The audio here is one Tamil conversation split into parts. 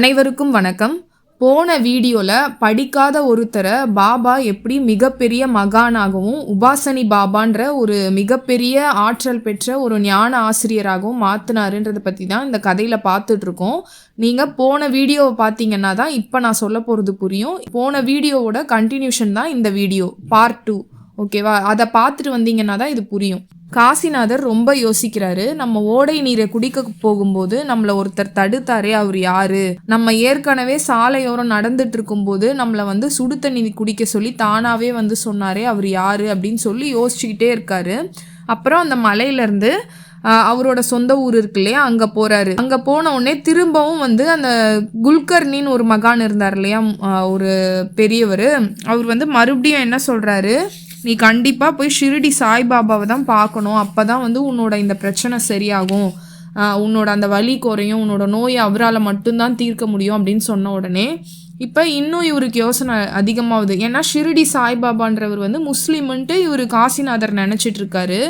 அனைவருக்கும் வணக்கம். போன வீடியோவில் படிக்காத ஒருத்தரை பாபா எப்படி மிகப்பெரிய மகானாகவும் உபாசனி பாபான்ற ஒரு மிகப்பெரிய ஆற்றல் பெற்ற ஒரு ஞான ஆசிரியராகவும் மாற்றினாருன்றதை பற்றி தான் இந்த கதையில் பார்த்துட்ருக்கோம். நீங்கள் போன வீடியோவை பார்த்தீங்கன்னா தான் இப்போ நான் சொல்ல போகிறது புரியும். போன வீடியோவோட கண்டினியூஷன் தான் இந்த வீடியோ பார்ட் டூ ஓகேவா? அதை பார்த்துட்டு வந்தீங்கன்னா தான் இது புரியும். காசிநாதர் ரொம்ப யோசிக்கிறாரு. நம்ம ஓடை நீரை குடிக்க போகும்போது நம்மள ஒருத்தர் தடுத்தாரே அவர் யாரு? நம்ம ஏற்கனவே சாலையோரம் நடந்துட்டு இருக்கும்போது நம்மள வந்து சுடு தண்ணி குடிக்க சொல்லி தானாவே வந்து சொன்னாரே அவர் யாரு? அப்படின்னு சொல்லி யோசிச்சுக்கிட்டே இருக்காரு. அப்புறம் அந்த மலையிலேருந்து அவரோட சொந்த ஊர் இருக்கு இல்லையா அங்கே போகிறாரு அங்கே போன உடனே திரும்பவும் வந்து அந்த குல்கர்னின்னு ஒரு மகான் இருந்தார் இல்லையா ஒரு பெரியவர். அவர் வந்து மறுபடியும் என்ன சொல்கிறாரு நீ கண்டிப்பாக போய் ஷிரடி சாய்பாபாவை தான் பார்க்கணும். அப்போ தான் வந்து உன்னோட இந்த பிரச்சனை சரியாகும். உன்னோட அந்த வலி குறையும். உன்னோட நோயை அவரால் மட்டும்தான் தீர்க்க முடியும் அப்படின்னு சொன்ன உடனே இப்போ இன்னும் இவருக்கு யோசனை அதிகமாகுது. ஏன்னா ஷிரடி சாய்பாபான்றவர் வந்து முஸ்லீம்ன்ட்டு இவர் காசிநாதர் நினச்சிட்டு இருக்காரு.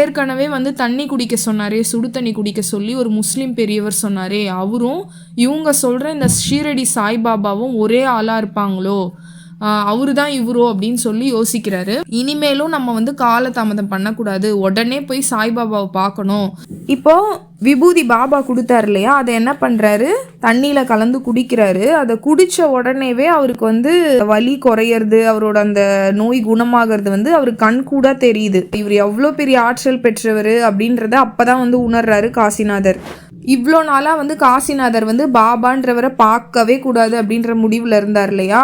ஏற்கனவே வந்து தண்ணி குடிக்க சொன்னாரே சுடு தண்ணி குடிக்க சொல்லி ஒரு முஸ்லீம் பெரியவர் சொன்னாரே அவரும் இவங்க சொல்கிற இந்த ஷீரடி சாய்பாபாவும் ஒரே ஆளாக இருப்பாங்களோ? அவரு தான் இவரோ அப்படின்னு சொல்லி யோசிக்கிறாரு. இனிமேலும் நம்ம வந்து காலதாமதம் பண்ணக்கூடாது. உடனே போய் சாய்பாபாவை பார்க்கணும். இப்போ விபூதி பாபா கொடுத்தாரு இல்லையா? அதை என்ன பண்ணுறாரு தண்ணியில் கலந்து குடிக்கிறாரு. அதை குடித்த உடனேவே அவருக்கு வந்து வலி குறையிறது அவரோட அந்த நோய் குணமாகிறது வந்து அவருக்கு கண் கூட தெரியுது. இவர் எவ்வளோ பெரிய ஆற்றல் பெற்றவர் அப்படின்றத அப்போ தான் வந்து உணர்றாரு காசிநாதர். இவ்வளோ நாளாக வந்து காசிநாதர் வந்து பாபான்றவரை பார்க்கவே கூடாது அப்படின்ற முடிவில் இருந்தார் இல்லையா?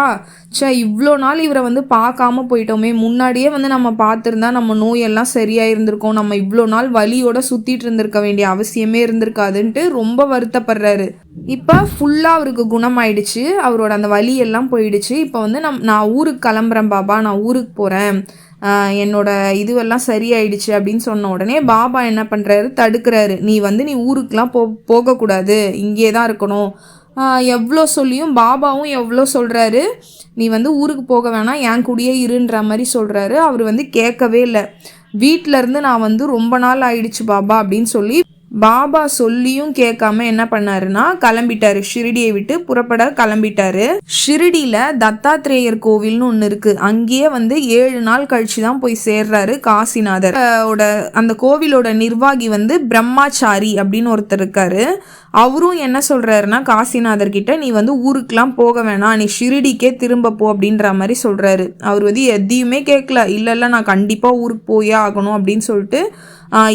ச்சே இவ்வளோ நாள் இவரை வந்து பார்க்காம போயிட்டோமே. முன்னாடியே வந்து நம்ம பார்த்துருந்தா நம்ம நோயெல்லாம் சரியாக இருந்திருக்கோம் நம்ம இவ்வளோ நாள் வலியோட சுற்றிட்டு இருந்திருக்க வேண்டிய அவசியமே இருந்திருக்காதுன்ட்டு ரொம்ப வருத்தப்படுறாரு. இப்போ ஃபுல்லாக அவருக்கு குணமாயிடுச்சு. அவரோட அந்த வலி எல்லாம் போயிடுச்சு. இப்போ வந்து நம் நான் ஊருக்கு கிளம்புறேன் பாபா நான் ஊருக்கு போகிறேன் என்னோட இதுவெல்லாம் சரியாயிடுச்சு அப்படின்னு சொன்ன உடனே பாபா என்ன பண்ணுறாரு தடுக்கிறாரு. நீ வந்து நீ ஊருக்குலாம் போ போகக்கூடாது. இங்கே தான் இருக்கணும். எவ்வளோ சொல்லியும் பாபாவும் எவ்வளோ சொல்கிறாரு நீ வந்து ஊருக்கு போக வேணாம் என் கூடயே இருன்ற மாதிரி சொல்கிறாரு அவர் வந்து கேட்கவே இல்லை. வீட்டிலேருந்து நான் வந்து ரொம்ப நாள் ஆயிடுச்சு பாபா அப்படின்னு சொல்லி பாபா சொல்லியும் கேட்காம என்ன பண்ணாருன்னா கிளம்பிட்டாரு. ஷிரடியை விட்டு புறப்பட கிளம்பிட்டாரு. ஷிரடியில தத்தாத்ரேயர் கோவில்னு ஒன்று இருக்கு. அங்கேயே வந்து ஏழு நாள் கழிச்சு தான் போய் சேர்றாரு காசிநாதர். ஓட அந்த கோவிலோட நிர்வாகி வந்து பிரம்மாச்சாரி அப்படின்னு ஒருத்தர் இருக்காரு. அவரும் என்ன சொல்றாருன்னா காசிநாதர் கிட்ட நீ வந்து ஊருக்கெல்லாம் போக வேணாம். நீ ஷிரடிக்கே திரும்ப போ அப்படின்ற மாதிரி சொல்றாரு. அவர் வந்து எதையுமே கேட்கல. இல்லைல்ல நான் கண்டிப்பா ஊருக்கு போயே ஆகணும் அப்படின்னு சொல்லிட்டு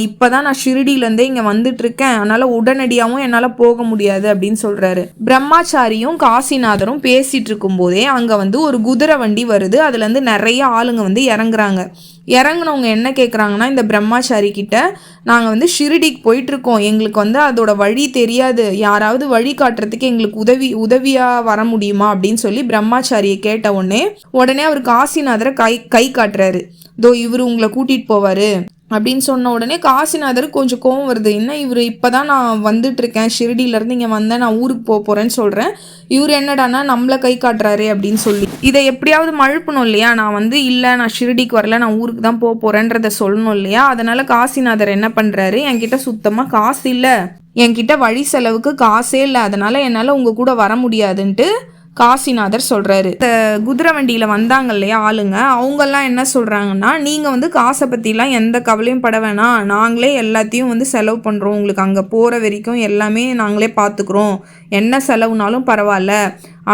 இப்போ தான் நான் ஷிரடியிலேருந்தே இங்கே வந்துட்டுருக்கேன். அதனால் உடனடியாகவும் என்னால் போக முடியாது அப்படின்னு சொல்கிறாரு பிரம்மாச்சாரியும் காசிநாதரும் பேசிகிட்டு இருக்கும்போதே அங்கே வந்து ஒரு குதிரை வண்டி வருது. அதுலேருந்து நிறைய ஆளுங்க வந்து இறங்குறாங்க. இறங்குனவங்க என்ன கேட்குறாங்கன்னா இந்த பிரம்மாச்சாரி கிட்ட நாங்கள் வந்து ஷிரடிக்கு போயிட்டுருக்கோம். எங்களுக்கு வந்து அதோட வழி தெரியாது. யாராவது வழி காட்டுறதுக்கு எங்களுக்கு உதவி உதவியாக வர முடியுமா அப்படின்னு சொல்லி பிரம்மாச்சாரியை கேட்ட உடனே உடனே அவர் காசிநாதரை கை கை காட்டுறாரு. தோ இவர் உங்களை கூட்டிகிட்டு போவார். அப்படின்னு சொன்ன உடனே காசிநாதருக்கு கொஞ்சம் கோவம் வருது. என்ன இவர்? இப்போ தான் நான் வந்துட்டு இருக்கேன் ஷிரடியிலேருந்து இங்கே வந்தேன் நான் ஊருக்கு போக போகிறேன்னு சொல்கிறேன் இவர் என்னடானா நம்மளை கை காட்டுறாரு அப்படின்னு சொல்லி. இதை எப்படியாவது மழுப்பணும் இல்லையா? நான் வந்து இல்லை நான் ஷிரடிக்கு வரல நான் ஊருக்கு தான் போக போகிறேன்றத சொல்லணும் இல்லையா? அதனால் காசிநாதர் என்ன பண்ணுறாரு என்கிட்ட சுத்தமாக காசு இல்லை. என்கிட்ட வழி செலவுக்கு காசே இல்லை. அதனால் என்னால் உங்கள் கூட வர முடியாதுன்ட்டு காசிநாதர் சொல்கிறாரு இந்த குதிரை வண்டியில் வந்தாங்க இல்லையா ஆளுங்க அவங்கெல்லாம் என்ன சொல்கிறாங்கன்னா நீங்கள் வந்து காசை பற்றிலாம் எந்த கவலையும் பட வேணாம். நாங்களே எல்லாத்தையும் வந்து செலவு பண்ணுறோம் உங்களுக்கு அங்கே போகிற வரைக்கும் எல்லாமே நாங்களே பார்த்துக்குறோம் என்ன செலவுனாலும் பரவாயில்ல.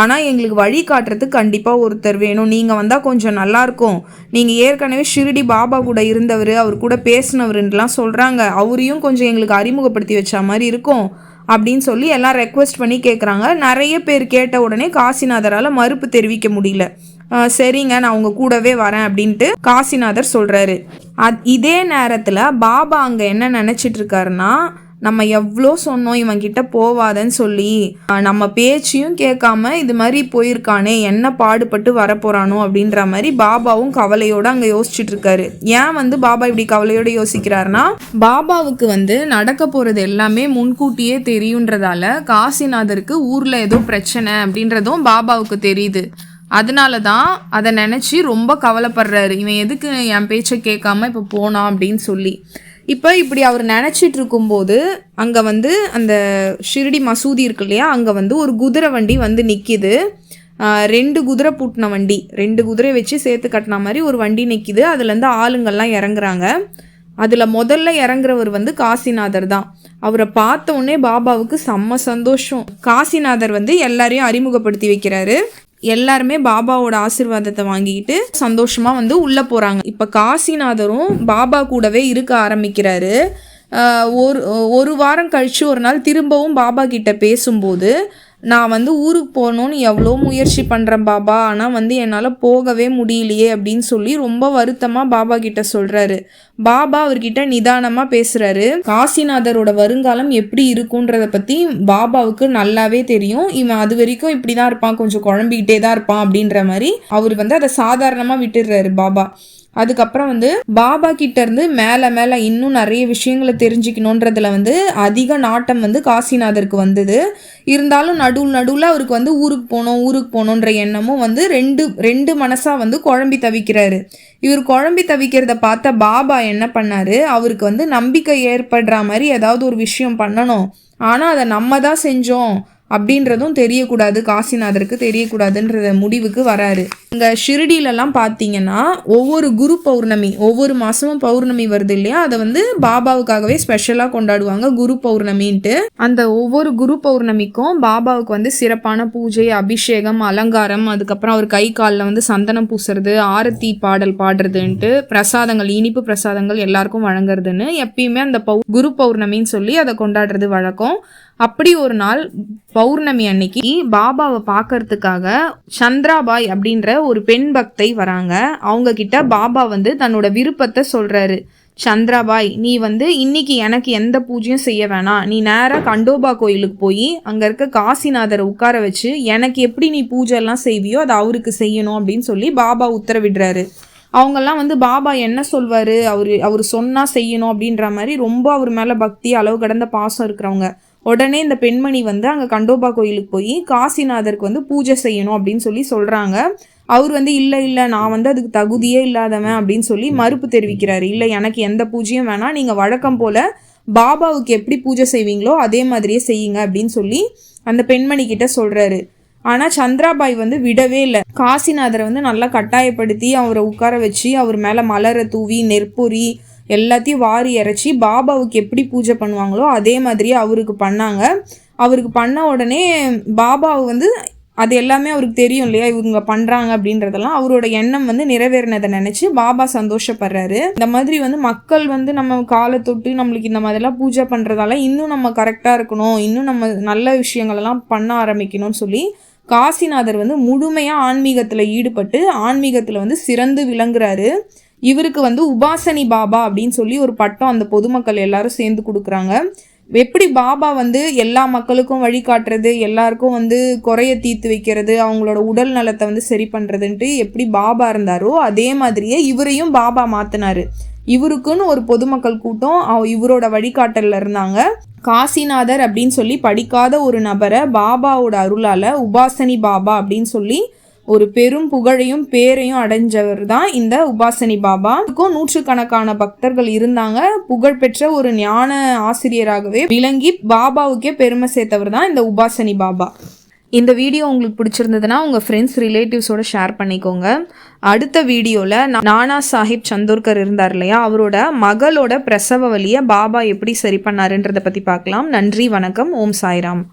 ஆனால் எங்களுக்கு வழி காட்டுறதுக்கு கண்டிப்பாக ஒருத்தர் வேணும். நீங்கள் வந்தால் கொஞ்சம் நல்லாயிருக்கும் நீங்கள் ஏற்கனவே ஷிரடி பாபா கூட இருந்தவர் அவர் கூட பேசினவருன்ட்டுலாம் சொல்கிறாங்க அவரையும் கொஞ்சம் எங்களுக்கு அறிமுகப்படுத்தி வச்ச மாதிரி இருக்கும். அப்படின்னு சொல்லி எல்லாம் ரெக்வெஸ்ட் பண்ணி கேட்குறாங்க நிறைய பேர் கேட்ட உடனே காசிநாதரால் மறுப்பு தெரிவிக்க முடியல. "ஆஹ் சரிங்க நான் உங்கள் கூடவே வரேன் அப்படின்ட்டு காசிநாதர் சொல்கிறாரு அத் இதே நேரத்தில் பாபா அங்கே என்ன நினச்சிட்டு இருக்காருன்னா நம்ம எவ்வளோ சொன்னோம் இவன் கிட்ட போவாதன்னு சொல்லி நம்ம பேச்சையும் கேட்காம இது மாதிரி போயிருக்கானே என்ன பாடுபட்டு வரப்போறானோ அப்படின்ற மாதிரி பாபாவும் கவலையோட அங்கே யோசிச்சுட்டு இருக்காரு ஏன் வந்து பாபா இப்படி கவலையோட யோசிக்கிறாருன்னா பாபாவுக்கு வந்து நடக்க போறது எல்லாமே முன்கூட்டியே தெரியுன்றதால காசிநாதருக்கு ஊர்ல ஏதோ பிரச்சனை அப்படின்றதும் பாபாவுக்கு தெரியுது. அதனால தான் அதை நினச்சி ரொம்ப கவலைப்படுறாரு. இவன் எதுக்கு என் பேச்சை கேட்காம இப்போ போனான் அப்படின்னு சொல்லி. இப்போ இப்படி அவர் நினச்சிட்டு இருக்கும்போது அங்கே வந்து அந்த ஷிரடி மசூதி இருக்கு இல்லையா அங்கே வந்து ஒரு குதிரை வண்டி வந்து நிற்கிது ரெண்டு குதிரை பூட்டின வண்டி. ரெண்டு குதிரை வச்சு சேர்த்து கட்டின மாதிரி ஒரு வண்டி நிற்கிது அதுலேருந்து ஆளுங்கள்லாம் இறங்குறாங்க. அதில் முதல்ல இறங்குறவர் வந்து காசிநாதர் தான். அவரை பார்த்த உடனே பாபாவுக்கு செம்ம சந்தோஷம். காசிநாதர் வந்து எல்லாரையும் அறிமுகப்படுத்தி வைக்கிறாரு. எல்லாருமே பாபாவோட ஆசிர்வாதத்தை வாங்கிக்கிட்டு சந்தோஷமா வந்து உள்ள போறாங்க. இப்ப காசிநாதரும் பாபா கூடவே இருக்க ஆரம்பிக்கிறாரு. ஒரு ஒரு வாரம் கழிச்சு ஒரு நாள் திரும்பவும் பாபா கிட்ட பேசும்போது நான் வந்து ஊருக்கு போகணும்னு எவ்வளோ முயற்சி பண்ணுறேன் பாபா ஆனால் வந்து என்னால் போகவே முடியலையே அப்படின்னு சொல்லி ரொம்ப வருத்தமாக பாபா கிட்ட சொல்கிறாரு பாபா அவர்கிட்ட நிதானமாக பேசுகிறாரு காசிநாதரோட வருங்காலம் எப்படி இருக்குன்றத பற்றி பாபாவுக்கு நல்லாவே தெரியும். இவன் அது வரைக்கும் இப்படி தான் இருப்பான் கொஞ்சம் குழம்பிக்கிட்டே தான் இருப்பான் அப்படின்ற மாதிரி அவர் வந்து அதை சாதாரணமாக விட்டுடுறாரு பாபா. அதுக்கப்புறம் வந்து பாபா கிட்ட இருந்து மேலே மேலே இன்னும் நிறைய விஷயங்களை தெரிஞ்சுக்கணுன்றதுல வந்து அதிக நாட்டம் வந்து காசிநாதருக்கு வந்தது. இருந்தாலும் நடுவில் நடுவில் அவருக்கு வந்து ஊருக்கு போகணும் ஊருக்கு போகணுன்ற எண்ணமும் வந்து ரெண்டு ரெண்டு மனசாக வந்து குழம்பி தவிக்கிறாரு. இவர் குழம்பி தவிக்கிறத பார்த்த பாபா என்ன பண்ணாரு? அவருக்கு வந்து நம்பிக்கை ஏற்படுற மாதிரி ஏதாவது ஒரு விஷயம் பண்ணணும். ஆனால் அதை நம்ம தான் செஞ்சோம். அப்படின்றதும் தெரியக்கூடாது. காசிநாதருக்கு தெரியக்கூடாதுன்ற முடிவுக்கு வராரு. இங்கே ஷிரடியிலலாம் பார்த்தீங்கன்னா ஒவ்வொரு குரு பௌர்ணமி ஒவ்வொரு மாதமும் பௌர்ணமி வருது இல்லையா? அதை வந்து பாபாவுக்காகவே ஸ்பெஷலாக கொண்டாடுவாங்க குரு பௌர்ணமின்ட்டு. அந்த ஒவ்வொரு குரு பௌர்ணமிக்கும் பாபாவுக்கு வந்து சிறப்பான பூஜை அபிஷேகம் அலங்காரம் அதுக்கப்புறம் அவர் கை காலில் வந்து சந்தனம் பூசுறது ஆரத்தி பாடல் பாடுறதுன்ட்டு பிரசாதங்கள் இனிப்பு பிரசாதங்கள் எல்லாருக்கும் வழங்குறதுன்னு எப்பயுமே அந்த பௌ குரு பௌர்ணமின்னு சொல்லி அதை கொண்டாடுறது வழக்கம். அப்படி ஒரு நாள் பௌர்ணமி அன்னைக்கு பாபாவை பார்க்கறதுக்காக சந்திராபாய் அப்படின்ற ஒரு பெண் பக்தை வராங்க. அவங்க கிட்ட பாபா வந்து தன்னோட விருப்பத்தை சொல்றாரு. சந்திராபாய் நீ வந்து இன்னைக்கு எனக்கு எந்த பூஜையும் செய்ய வேணாம். நீ நேராக கண்டோபா கோயிலுக்கு போய் அங்கே இருக்க காசிநாதரை உட்கார வச்சு எனக்கு எப்படி நீ பூஜை எல்லாம் செய்வியோ அதை அவருக்கு செய்யணும் அப்படின்னு சொல்லி பாபா உத்தரவிடுறாரு. அவங்கெல்லாம் வந்து பாபா என்ன சொல்வார்? அவர் அவர் சொன்னால் செய்யணும் அப்படின்ற மாதிரி ரொம்ப அவர் மேலே பக்தி அளவு கடந்த பாசம் இருக்கிறவங்க. உடனே இந்த பெண்மணி வந்து அங்கே கண்டோபா கோயிலுக்கு போய் காசிநாதருக்கு வந்து பூஜை செய்யணும் அப்படின்னு சொல்லி சொல்கிறாங்க அவர் வந்து இல்லை இல்லை நான் வந்து அதுக்கு தகுதியே இல்லாதவன் அப்படின்னு சொல்லி மறுப்பு தெரிவிக்கிறாரு. இல்லை எனக்கு எந்த பூஜையும் வேணாம். நீங்கள் வழக்கம் போல் பாபாவுக்கு எப்படி பூஜை செய்வீங்களோ அதே மாதிரியே செய்யுங்க அப்படின்னு சொல்லி அந்த பெண்மணி கிட்ட சொல்கிறாரு ஆனால் சந்திராபாய் வந்து விடவே இல்லை. காசிநாதரை வந்து நல்லா கட்டாயப்படுத்தி அவரை உட்கார வச்சு அவர் மேலே மலரை தூவி நெற்பொறி எல்லாத்தையும் வாரி இறைச்சி பாபாவுக்கு எப்படி பூஜை பண்ணுவாங்களோ அதே மாதிரியே அவருக்கு பண்ணாங்க. அவருக்கு பண்ண உடனே பாபாவை வந்து அது எல்லாமே அவருக்கு தெரியும் இல்லையா இவங்க பண்ணுறாங்க அப்படின்றதெல்லாம். அவரோட எண்ணம் வந்து நிறைவேறினதை நினச்சி பாபா சந்தோஷப்படுறாரு. இந்த மாதிரி வந்து மக்கள் வந்து நம்ம காலை தொட்டு நம்மளுக்கு இந்த மாதிரிலாம் பூஜை பண்ணுறதால இன்னும் நம்ம கரெக்டாக இருக்கணும் இன்னும் நம்ம நல்ல விஷயங்களெல்லாம் பண்ண ஆரம்பிக்கணும்னு சொல்லி காசிநாதர் வந்து முழுமையாக ஆன்மீகத்தில் ஈடுபட்டு ஆன்மீகத்தில் வந்து சிறந்து விளங்குறாரு. இவருக்கு வந்து உபாசனி பாபா அப்படின்னு சொல்லி ஒரு பட்டம் அந்த பொதுமக்கள் எல்லாரும் சேர்ந்து கொடுக்குறாங்க. எப்படி பாபா வந்து எல்லா மக்களுக்கும் வழிகாட்டுறது எல்லாருக்கும் வந்து குறைய தீர்த்து வைக்கிறது அவங்களோட உடல் நலத்தை வந்து சரி பண்ணுறதுன்ட்டு எப்படி பாபா இருந்தாரோ அதே மாதிரியே இவரையும் பாபா மாற்றினாரு இவருக்குன்னு ஒரு பொதுமக்கள் கூட்டம் இவரோட வழிகாட்டலில் இருந்தாங்க. காசிநாதர் அப்படின்னு சொல்லி படிக்காத ஒரு நபரை பாபாவோட அருளால் உபாசனி பாபா அப்படின்னு சொல்லி ஒரு பெரும் புகழையும் பேரையும் அடைஞ்சவர் தான் இந்த உபாசனி பாபா. இதுக்கும் நூற்றுக்கணக்கான பக்தர்கள் இருந்தாங்க. புகழ்பெற்ற ஒரு ஞான ஆசிரியராகவே விளங்கி பாபாவுக்கே பெருமை சேர்த்தவர் தான் இந்த உபாசனி பாபா. இந்த வீடியோ உங்களுக்கு பிடிச்சிருந்ததுன்னா உங்கள் ஃப்ரெண்ட்ஸ் ரிலேட்டிவ்ஸோட ஷேர் பண்ணிக்கோங்க. அடுத்த வீடியோவில் நானா சாஹிப் சந்தோர்கர் இருந்தார் இல்லையா? அவரோட மகளோட பிரசவ வழியை பாபா எப்படி சரி பண்ணாருன்றதை பற்றி பார்க்கலாம். நன்றி வணக்கம். ஓம் சாய்ராம்.